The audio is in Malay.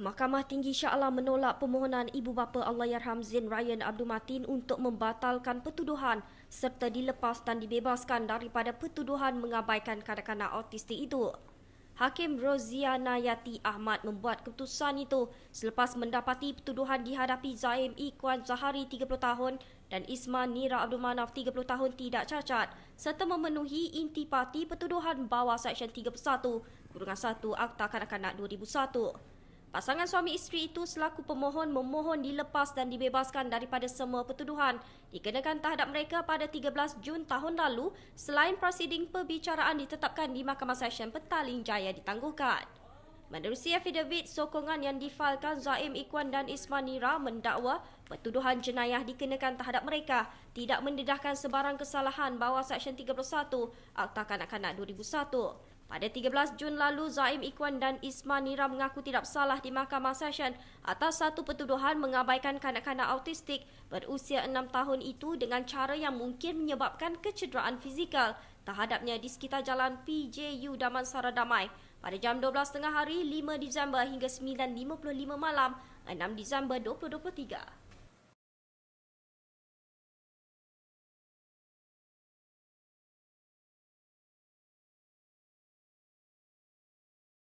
Mahkamah Tinggi Shah Alam menolak permohonan ibu bapa Allahyarham Zain Ryan Abdul Matin untuk membatalkan pertuduhan serta dilepas dan dibebaskan daripada pertuduhan mengabaikan kanak-kanak autistik itu. Hakim Roziana Yati Ahmad membuat keputusan itu selepas mendapati pertuduhan dihadapi Zaim Ikwan Zahari 30 tahun dan Isma Nira Abdul Manaf 30 tahun tidak cacat serta memenuhi intipati pertuduhan bawah Seksyen 31 Kurungan 1 Akta Kanak-Kanak 2001. Pasangan suami isteri itu selaku pemohon memohon dilepas dan dibebaskan daripada semua pertuduhan dikenakan terhadap mereka pada 13 Jun tahun lalu selain prosiding perbicaraan ditetapkan di Mahkamah Session Petaling Jaya ditangguhkan. Menerusi affidavit sokongan yang difalkan Zaim Ikwan dan Ismanira mendakwa pertuduhan jenayah dikenakan terhadap mereka tidak mendedahkan sebarang kesalahan bawah Seksyen 31 Akta Kanak-Kanak 2001. Pada 13 Jun lalu, Zaim Ikwan dan Isma Nira mengaku tidak bersalah di Mahkamah Session atas satu pertuduhan mengabaikan kanak-kanak autistik berusia 6 tahun itu dengan cara yang mungkin menyebabkan kecederaan fizikal terhadapnya di sekitar jalan PJU Damansara Damai pada jam 12.30 hari 5 Disember hingga 9.55 malam 6 Disember 2023.